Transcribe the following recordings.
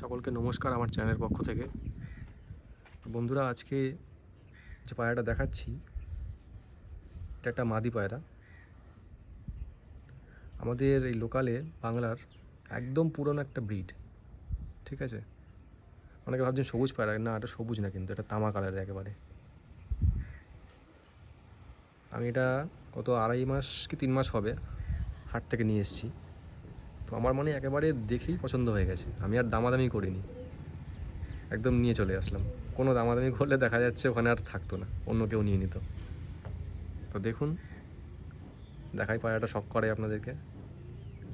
সকলকে নমস্কার আমার চ্যানেলের পক্ষ থেকে। বন্ধুরা, আজকে যে পায়রাটা দেখাচ্ছি, এটা একটা মাদি পায়রা। আমাদের এই লোকালে বাংলার একদম পুরনো একটা ব্রিড, ঠিক আছে? অনেকে ভাবছেন সবুজ পায়রা, না, এটা সবুজ না কিন্তু, এটা তামা কালারের একেবারে। আমি এটা কত আড়াই মাস কি তিন মাস হবে হাট থেকে নিয়ে এসেছি। তো আমার মনে একেবারে দেখেই পছন্দ হয়ে গেছে। আমি আর দামাদামি করিনি। একদম নিয়ে চলে আসলাম। কোনো দামাদামি করলে দেখা যাচ্ছে ওখানে আর থাকতো না। অন্য কেউ নিয়ে নিত। তো দেখুন, দেখাই পায়রাটা শখ করে আপনাদেরকে।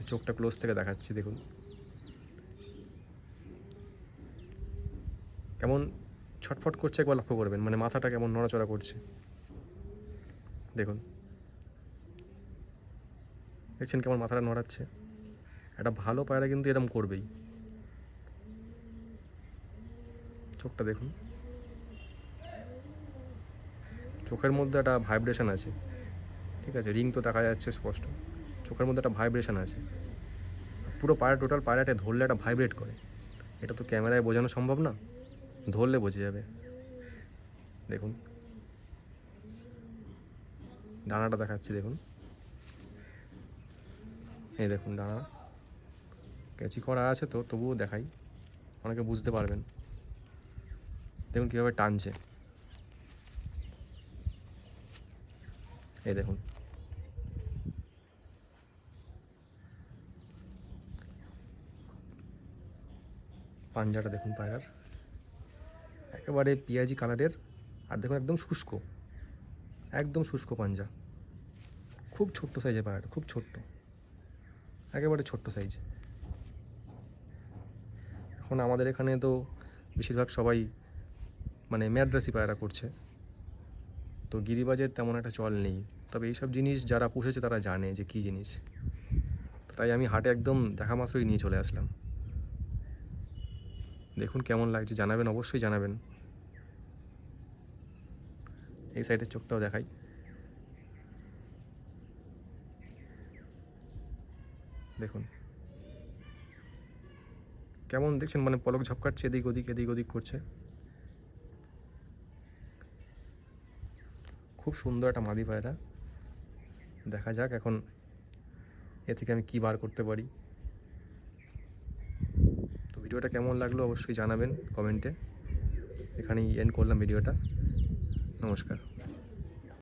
চোখটা ক্লোজ থেকে দেখাচ্ছি, দেখুন। কেমন ছটফট করছে একবার লক্ষ্য করবেন। মানে মাথাটা কেমন নড়াচড়া করছে। দেখুন। দেখছেন কেমন মাথাটা নড়াচ্ছে? একটা ভালো পায়রা কিন্তু এরম করবেই। চোখটা দেখুন। চোখের মধ্যে একটা ভাইব্রেশন আছে। ঠিক আছে? রিং তো দেখা যাচ্ছে স্পষ্ট। চোখের মধ্যে একটা ভাইব্রেশন আছে। পুরো পায়রা টোটাল পায়রাটা ধরলে একটা ভাইব্রেট করে। এটা তো ক্যামেরায় বোঝানো সম্ভব না। ধরলে বোঝা যাবে। দেখুন। ডানাটা দেখাচ্ছি, দেখুন। এই দেখুন, ডানা। ক্যাচি করা আছে তো, তবুও দেখাই। অনেকে বুঝতে পারবেন। দেখুন কীভাবে টানছে। এই দেখুন। পাঞ্জাটা দেখুন পায়রার। একেবারে পেঁয়াজি কালারের। আর দেখুন একদম শুষ্ক। একদম শুষ্ক পাঞ্জা। খুব ছোট্ট সাইজের পায়রাটা, খুব ছোট্ট। একেবারে ছোট্ট সাইজ এখন আমাদের এখানে তো বেশিরভাগ সবাই মানে ম্যাড্রাসি পায়রা করছে। তো গিরিবাজের তেমন একটা চল নেই। তবে এইসব জিনিস যারা পুষেছে তারা জানে যে কী জিনিস। তাই আমি হাটে একদম দেখা মাত্রই নিয়ে চলে আসলাম। দেখুন কেমন লাগছে, জানাবেন, অবশ্যই জানাবেন। এই সাইডের চোখটাও দেখাই। দেখুন। কেমন দেখছেন? মানে পলক ঝপকাচ্ছে এদিক ওদিক এদিক ওদিক করছে। খুব সুন্দর একটা মাদি পায়রা। দেখা যাক এখন এ থেকে আমি কী বার করতে পারি। তো ভিডিওটা কেমন লাগল অবশ্যই জানাবেন কমেন্টে। এখানেই এন্ড করলাম ভিডিওটা। নমস্কার।